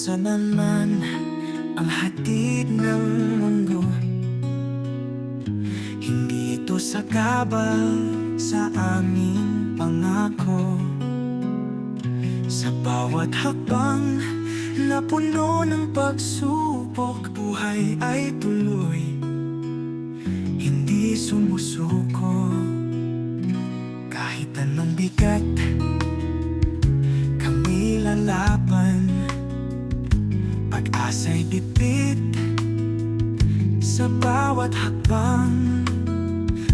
Kapansanan man ang hatid ng mundo. Hindi ito sakabal sa aming pangako. Sa bawat hakbang na puno ng pagsubok Buhay ay tuloy, hindi sumusuko bibit sa bawat hakbang.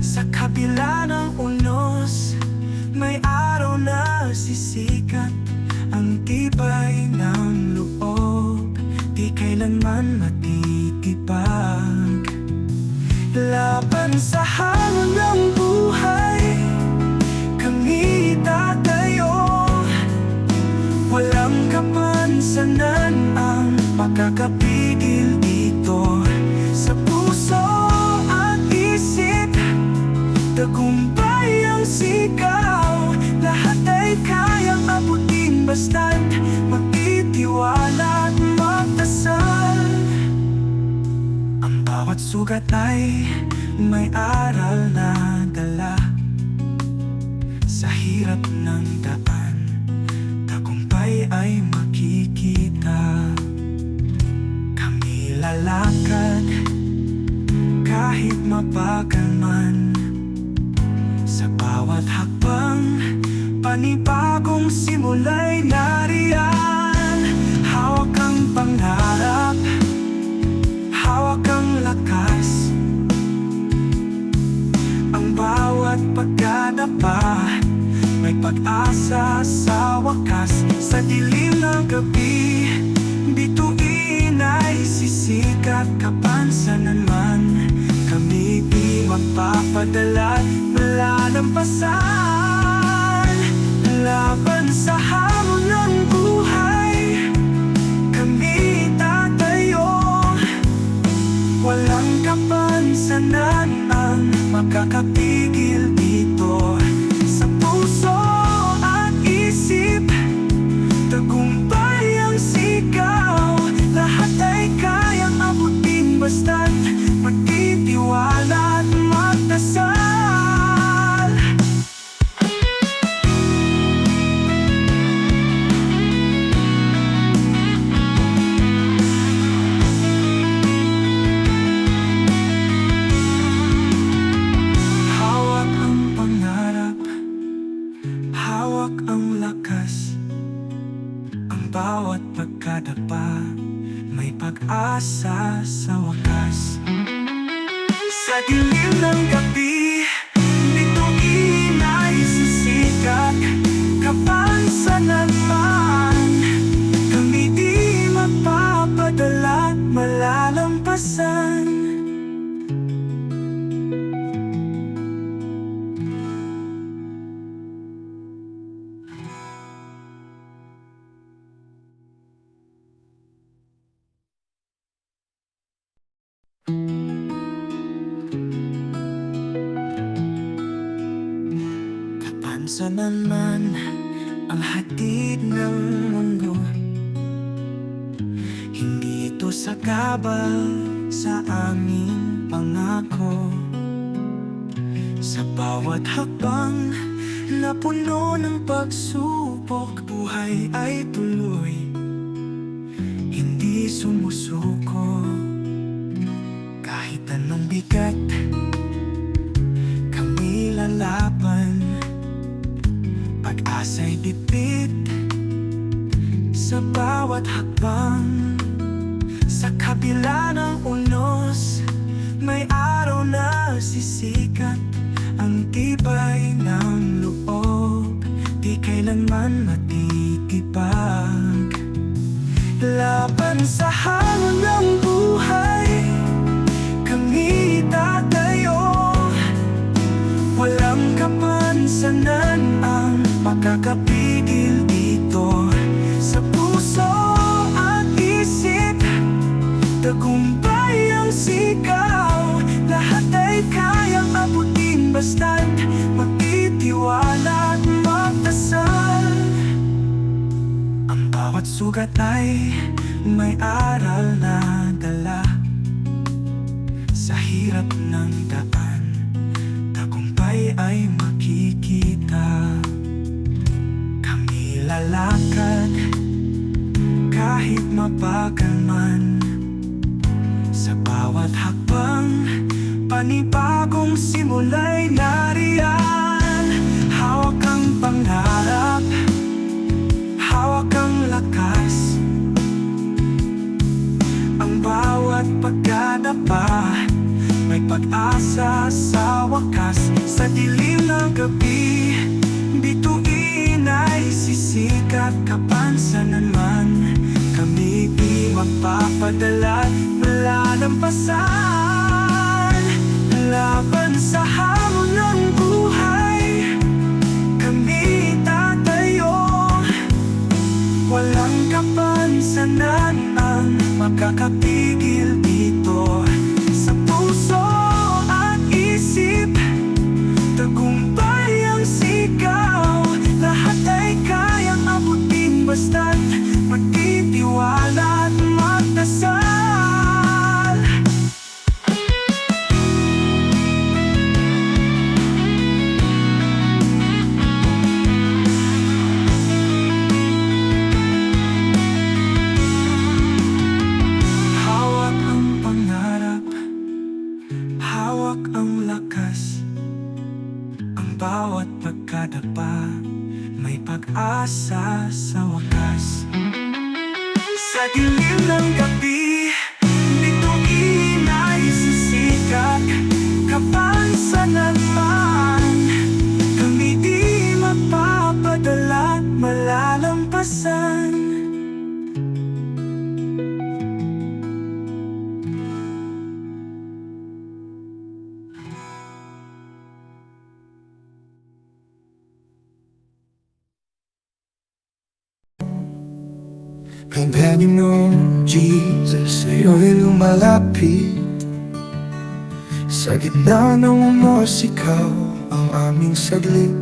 Sa kabila ng unos sugat ay may aral na dala Sa hirap ng daan. Tagumpay ay makikita. Kami lalakad Kahit mabagal man. Sa bawat hakbang Panibagong simula'y nariyan pagkadapa May pag-asa sa wakas. Sa dilim ng gabi Bituin ay sisikat. Kapansanan man Kami di magpapadala. Malalampasan Laban sa hamon ng buhay. Kami tatayo Walang kapansanan ang makakapigil Hawak ang lakas Ang bawat pagkadapa. May pag-asa sa wakas. Sa dilim ng gabi Kapansanan man ang hatid ng mundo. Hindi ito sakabal sa aming pangako. Sa bawat hakbang na puno ng pagsubok Buhay ay tuloy, hindi sumusuko. Kahit anong bigat, Pag-asa'y bibit sa bawat hakbang. Sa kabila ng unos May araw na sisikat. Ang tibay ng loob Di kailanman matitibag makakapigil dito. Sa puso at isip Tagumpay ang sigaw. Lahat ay kayang abutin Basta't magtitiwala at magdasal. Ang bawat sugat ay may aral na Kahit mabagal man. Sa bawat hakbang Panibagong simula'y nariyan. Hawak ang pangarap Hawak ang lakas. Ang bawat pagkadapa May pag-asa sa wakas. Sa dilim ng gabi Bituin ay sisikat Kapansanan man Kami di magpapadala Malalampasan Laban sa hamon ng buhay. Kami tatayo. Walang kapansanan ang makakapigil Ang bawat pagkadapa May pag-asa sa wakas. Sa dilim ng gabi Bituin ay sisikat Kapansanan Ng umos Ikaw ang aming saglit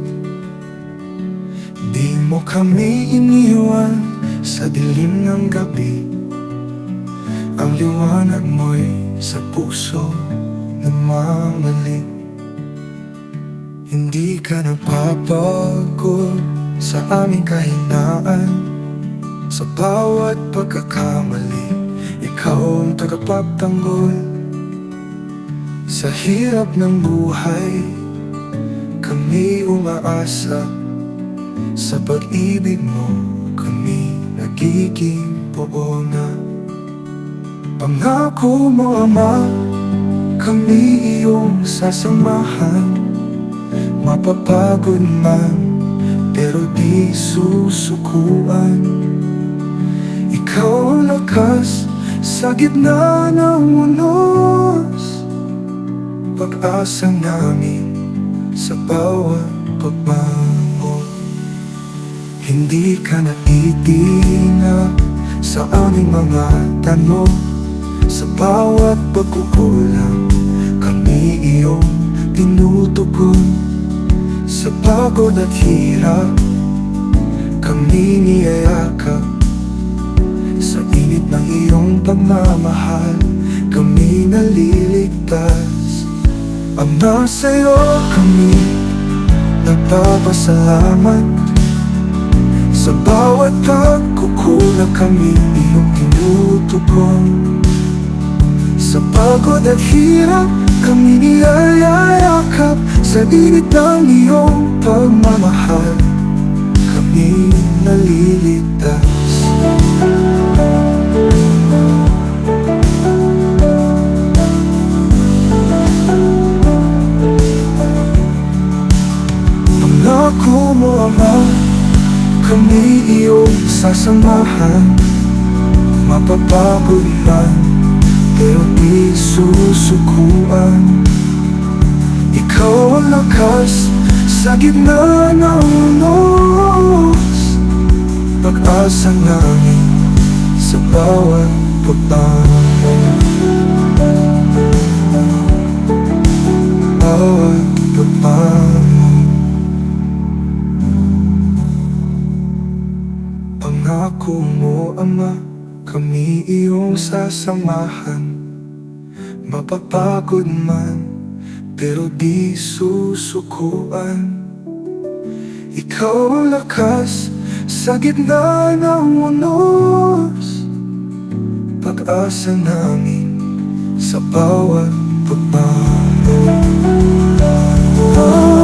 Di mo kami iniwan Sa dilim ng gabi. Ang liwanag mo'y sa puso Namamalit Hindi ka nagpapagod Sa aming kahinaan. Sa bawat pagkakamali Ikaw ang tagapagtanggol Sa hirap ng buhay Kami umaasa. Sa pag-ibig mo Kami nagiging buo na Pangako mo Ama Kami iyong sasamahan. Mapapagod man Pero di susukuan. Ikaw ang lakas sa gitna ng unos Pag-asa namin sa bawat pagbangon Hindi ka naitinag sa aming mga tanong. Sa bawat pagkukulang kami iyong tinutugon. Sa pagod at hirap kami niyayakap. Sa init ng iyong pagmamahal Kami naliligtas Ama sa'yo kami Nagpapasalamat. Sa bawat pagkukulang kami Iyong tinutugon. Sa pagod at hirap Kami niyayakap. Sa init ng iyong pagmamahal Kami naliligtas Pangako mo Ama Kami iyong sasamahan. Mapapagod man Pero di susukuan Ikaw ang lakas Sa gitna ng unos Pag-asa namin Sa bawat pagbangon Bawat pagbangon ko mo, Ama, kami iyong sasamahan. Mapapagod man, pero di susukuan. Ikaw ang lakas sa gitna ng unos Pag-asa namin sa bawat pagbago. Oh.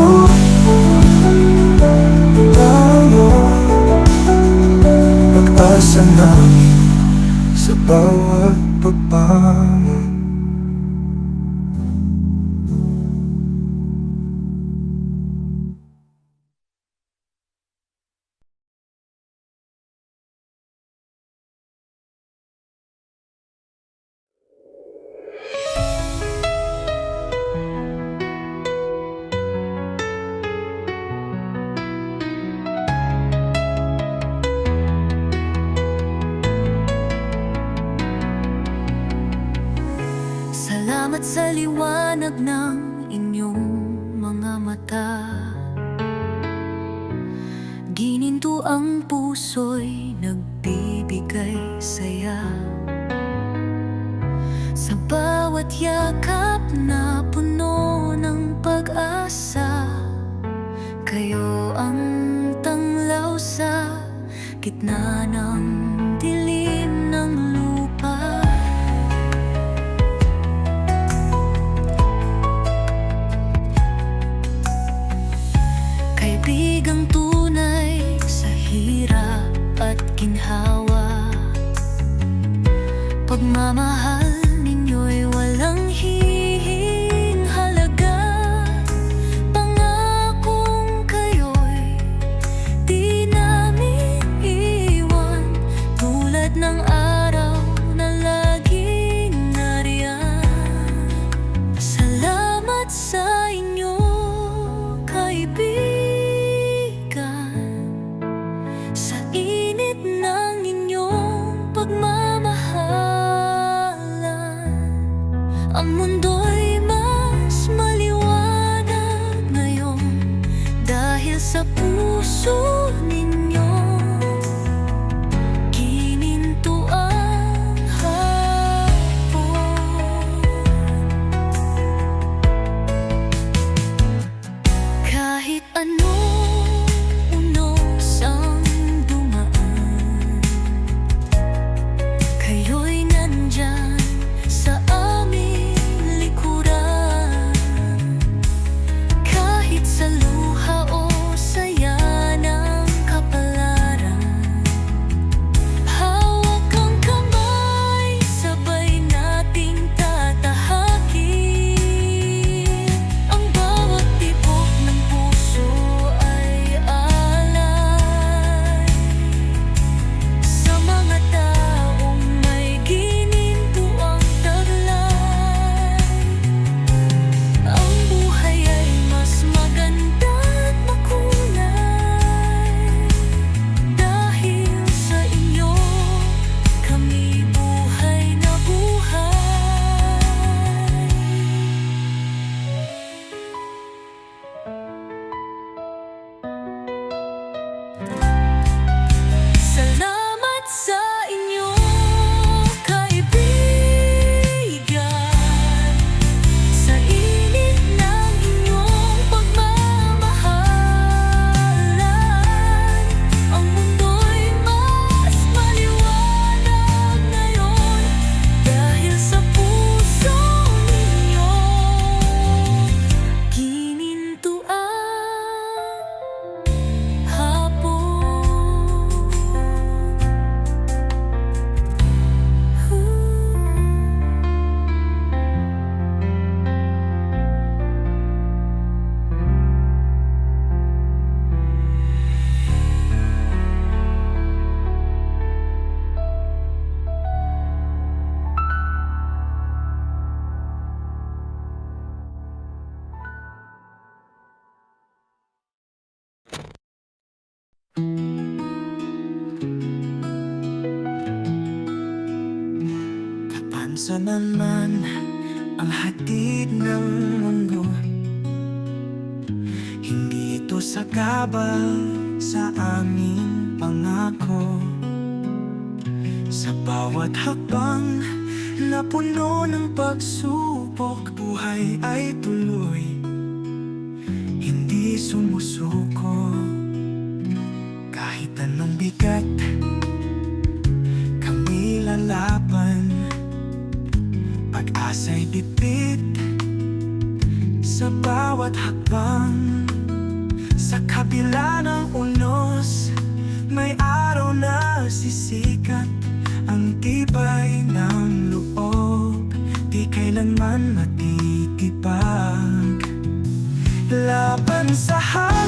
mata Gininto ang puso'y nagbibigay saya. Sa bawat yakap na puno ng pag-asa Kayo ang tanglaw sa gitna another man man ang hatid ng mundo. Hindi ito sagabal sa aming pangako. Sa bawat hakbang na puno ng pagsubok Buhay ay tuloy, hindi sumusuko. Kahit anong bigat, Pag-asa'y bibit sa bawat hakbang. Sa kabila ng unos May araw na sisikat. Ang tibay ng loob Di kailanman matitipag Laban sa hamon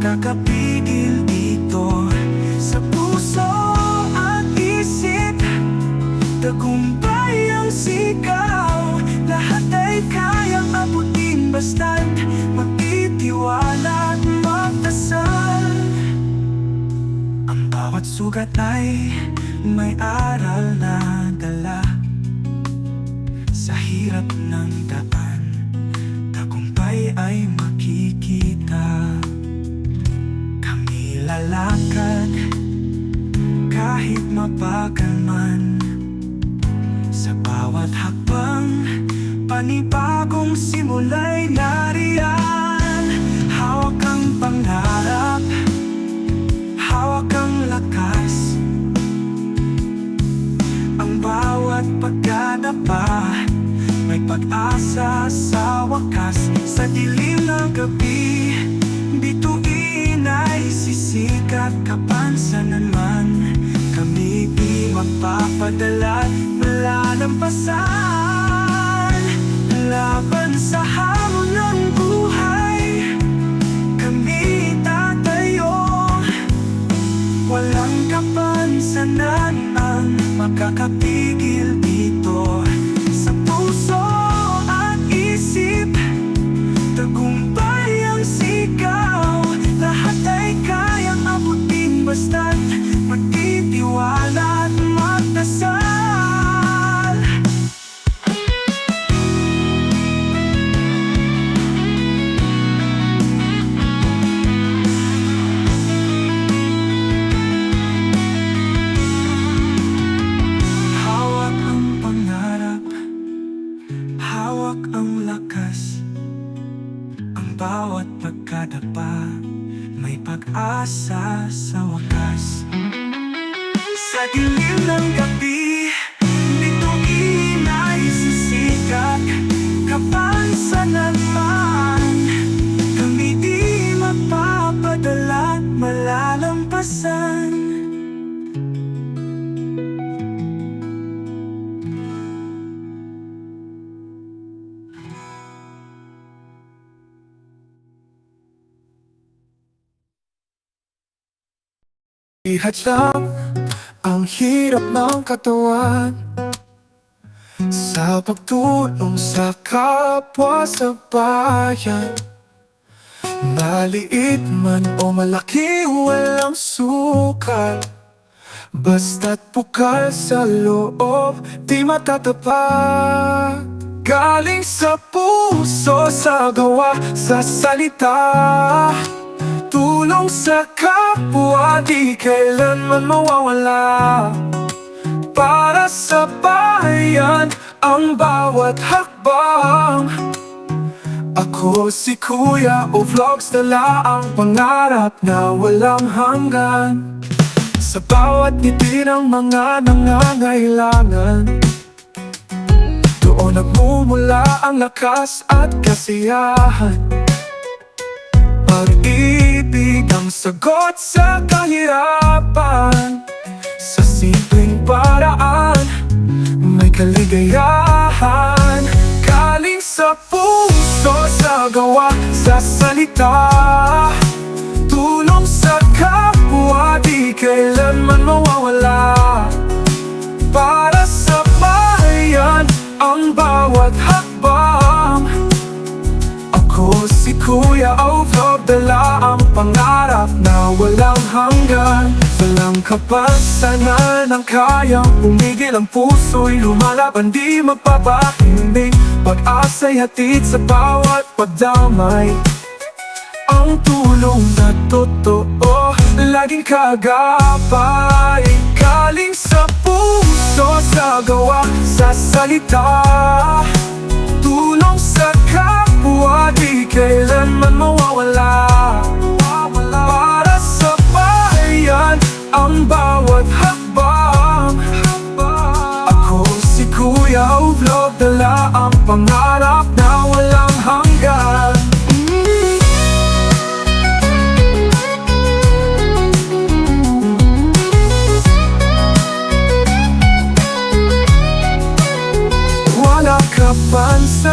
ang makakapigil dito Sa puso at isip. Tagumpay ang sigaw Lahat ay kayang abutin Basta't magtitiwala at magdasal. Ang bawat sugat ay may aral na dala. Sa hirap ng daan Tagumpay ay makikita Kami lalakad Kahit mabagal man. Sa bawat hakbang Panibagong simula'y nariyan. Hawak ang pangarap Hawak ang lakas. Ang bawat pagkadapa May pag-asa sa wakas. Sa dilim ng gabi ay sisikat Kapansanan man. Kami di magpapadala. Malalampasan Laban sa hamon ng buhay. Kami tatayo. Walang kapansanan ang Sa dilim ng gabi Bituin ay sisikat Kapansanan man Kami di magpapadala Malalampasan. Ang hirap ng katawan. Sa pagtulong sa kapwa sa bayan. Maliit man o malaki walang sukal Basta't bukal sa loob di matatapat. Galing sa puso sa gawa sa salita Tulong sa kapwa di kailanman mawawala? Para sa bayan ang bawat hakbang. Ako si Kuya o Vlogs dala ang pangarap na walang hanggan. Sa bawat ngiti ng mga nangangailangan. Doon nagmumula ang lakas at kasiyahan. Pag-ibig ang sagot sa kahirapan. Sa simpleng paraan May kaligayahan. Galing sa puso sa gawa Sa salita. Tulong sa kapwa Di kailanman mawawala. Para sa bayan Ang bawat hakbang. Ako si Kuya Overvlog Dala ang pangarap na walang hanggan. Walang kapansanan ang kayang Pumigil. Ang puso'y lumalaban Di magpapahimbing Pag-asa'y hatid sa bawat pagdamay Ang tulong na totoo Laging kagapay. Galing sa puso Sa gawa, sa salita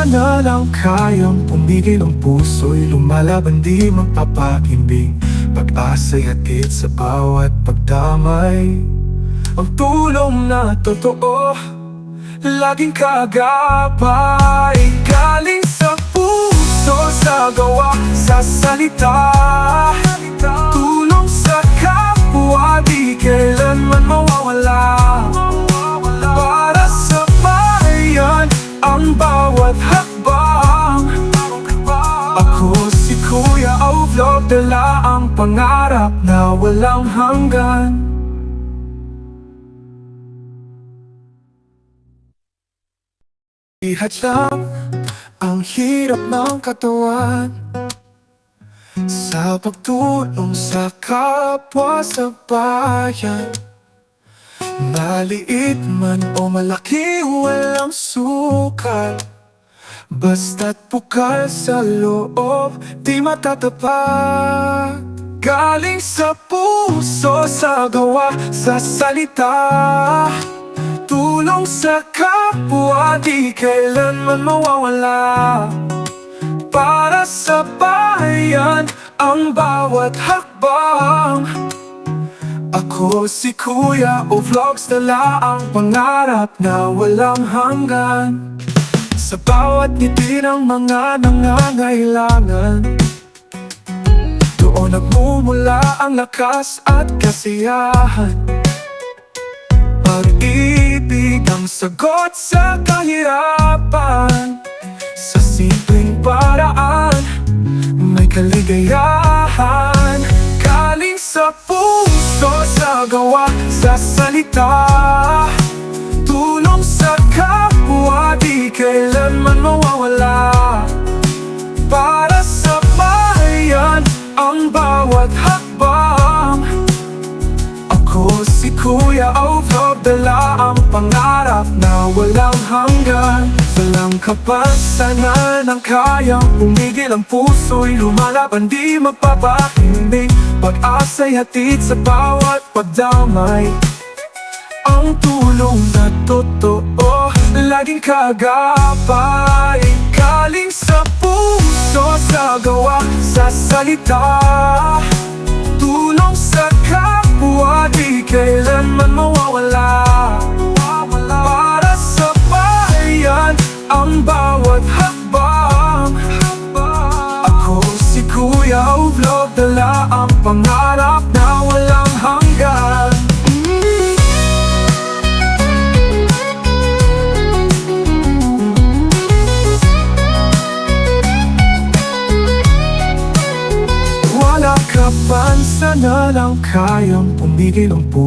pansana lang kayang pumigil ang puso'y lumalaban di magpapahimbing Pag-asa'y hatid sa bawat pagdamay. Ang tulong na totoo Laging kagapay Galing sa puso Sa gawa, sa salita. Tulong sa kapwa Di kailanman mawawala Ang bawat hakbang. Ako si Kuya Vlog Dala ang pangarap na walang hanggan. Ihadlang ang hirap ng katawan Sa pagtulong sa kapwa sa bayan Maliit man o malaki walang sukal Basta't bukal sa loob di matatapat. Galing sa puso, sa gawa, sa salita. Tulong sa kapwa, di kailanman mawawala. Para sa bayan, ang bawat hakbang Ako si Kuya o Vlogs Dala ang pangarap na walang hanggan. Sa bawat ngiti ng mga nangangailangan. Doon nagmumula ang lakas at kasiyahan. Pag-ibig ang sagot sa kahirapan. Sa simpleng paraan May kaligayahan puso Sa gawa, sa salita. Tulong sa kapwa Di kailanman mawawala. Para sa bayan Ang bawat hakbang. Ako si Kuya Vlog Dala ang pangarap na walang hanggan Walang kapansanan ang kayang Pumigil ang puso'y lumalaban Di magpapahimbing Pag-asa'y hatid sa bawat pagdamay. Ang tulong na totoo Laging kagapay. Galing sa puso Sa gawa, sa salita. Tulong sa kapwa Di kailanman mawawala Ang bawat hakbang Ako si Kuya Vlog Dala ang pangarap na walang hanggan. Wala ka pansana lang kayang pumigil ang puso